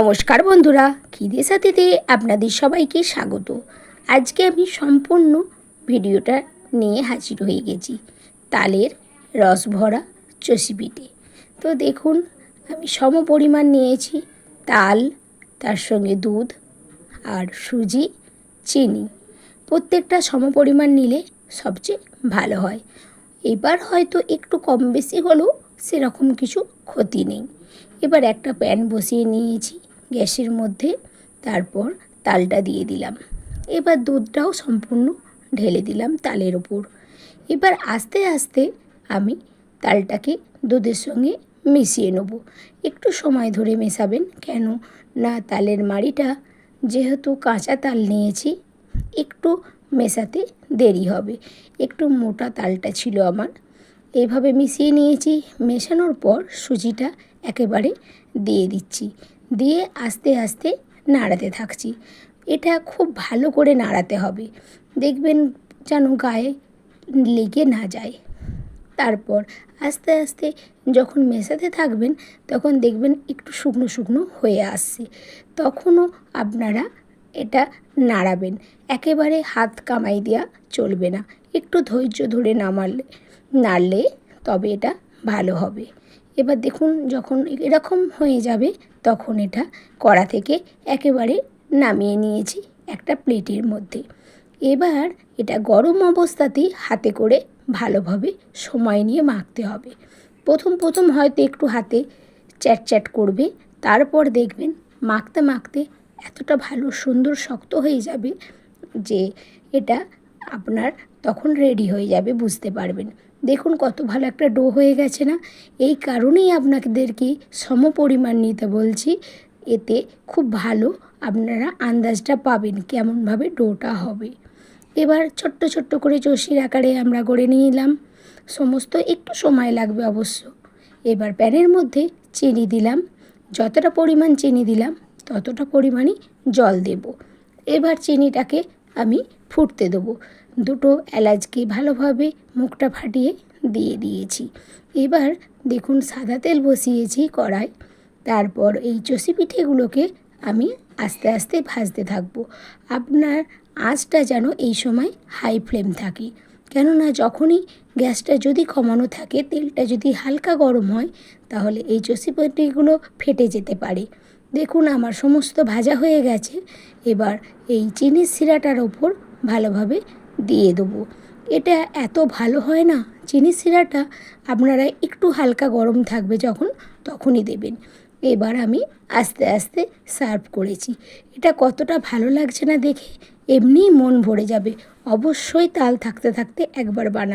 নমস্কার বন্ধুরা, খিদে সাথেতে আপনাদের সবাইকে স্বাগত। আজকে আমি সম্পূর্ণ ভিডিওটা নিয়ে হাজির হয়ে গেছি, তালের রস ভরা চষি পিঠে। তো দেখুন, আমি সম পরিমাণ নিয়েছি তাল, তার সঙ্গে দুধ আর সুজি, চিনি। প্রত্যেকটা সম পরিমাণ নিলে সবচেয়ে ভালো হয়। এবার হয়তো একটু কম বেশি হলেও সেরকম কিছু ক্ষতি নেই। এবার একটা প্যান বসিয়ে নিয়েছি। গ্যাসের মধ্যে তারপর তালটা দিয়ে দিলাম। এবার দুধটাও সম্পূর্ণ ঢেলে দিলাম তালের ওপর। এবার আস্তে আস্তে আমি তালটাকে দুধের সঙ্গে মিশিয়ে নেব। একটু সময় ধরে মেশাবেন, কেন না তালের মাড়িটা যেহেতু কাঁচা তাল নিয়েছি, একটু মেশাতে দেরি হবে। একটু মোটা তালটা ছিল আমার। এইভাবে মিশিয়ে নিয়েছি, মেশানোর পর সুজিটা একেবারে দিয়ে দিচ্ছি। দিয়ে আস্তে আস্তে নাড়াতে থাকছি। এটা খুব ভালো করে নাড়াতে হবে। দেখবেন যেন গায়ে লেগে না যায়। তারপর আস্তে আস্তে যখন মেশাতে থাকবেন, তখন দেখবেন একটু শুকনো শুকনো হয়ে আসছে। তখনও আপনারা এটা নাড়াবেন। একেবারে হাত কামাই দেওয়া চলবে না। একটু ধৈর্য ধরে নামালে, নাড়লে তবে এটা ভালো হবে। এবার দেখুন যখন এরকম হয়ে যাবে, তখন এটা কড়া থেকে একেবারে নামিয়ে নিয়েছি একটা প্লেটের মধ্যে। এবার এটা গরম অবস্থাতেই হাতে করে ভালোভাবে সময় নিয়ে মাখতে হবে। প্রথম প্রথম হয়তো একটু হাতে চ্যাট চ্যাট করবে, তারপর দেখবেন মাখতে মাখতে এতটা ভালো সুন্দর শক্ত হয়ে যাবে যে এটা আপনার তখন রেডি হয়ে যাবে, বুঝতে পারবেন। দেখুন কত ভালো একটা ডো হয়ে গেছে না? এই কারণেই আপনাদেরকে সম পরিমাণ নিতে বলছি। এতে খুব ভালো আপনারা আন্দাজটা পাবেন কেমনভাবে ডোটা হবে। এবার ছোট্ট ছোট্ট করে চষির আকারে আমরা গড়ে নিলাম। সমস্ত একটু সময় লাগবে অবশ্য। এবার প্যানের মধ্যে চিনি দিলাম। যতটা পরিমাণ চিনি দিলাম, ততটা পরিমাণই জল দেব। এবার চিনিটাকে আমি ফুটতে দেবো। দুটো এলাচকে ভালোভাবে মুখটা ফাটিয়ে দিয়ে দিয়েছি। এবার দেখুন, সাদা তেল বসিয়েছি কড়াই। তারপর এই চষি পিঠেগুলোকে আমি আস্তে আস্তে ভাজতে থাকব। আপনার আঁচটা যেন এই সময় হাই ফ্লেম থাকে। কেননা, যখনই গ্যাসটা যদি কমানো থাকে, তেলটা যদি হালকা গরম হয়, তাহলে এই চষি পিঠেগুলো ফেটে যেতে পারে। দেখুন, আমার সমস্ত ভাজা হয়ে গেছে। এবার এই চিনির শিরাটার ওপর ভালোভাবে দিয়ে দেবো। এটা এত ভালো হয় না চিনি সিরাটা আপনারা একটু হালকা গরম থাকবে যখন, তখনই দেবেন। এবার আমি আস্তে আস্তে সার্ভ করেছি। এটা কতটা ভালো লাগছে না দেখে এমনিই মন ভরে যাবে। অবশ্যই তাল থাকতে থাকতে একবার বানা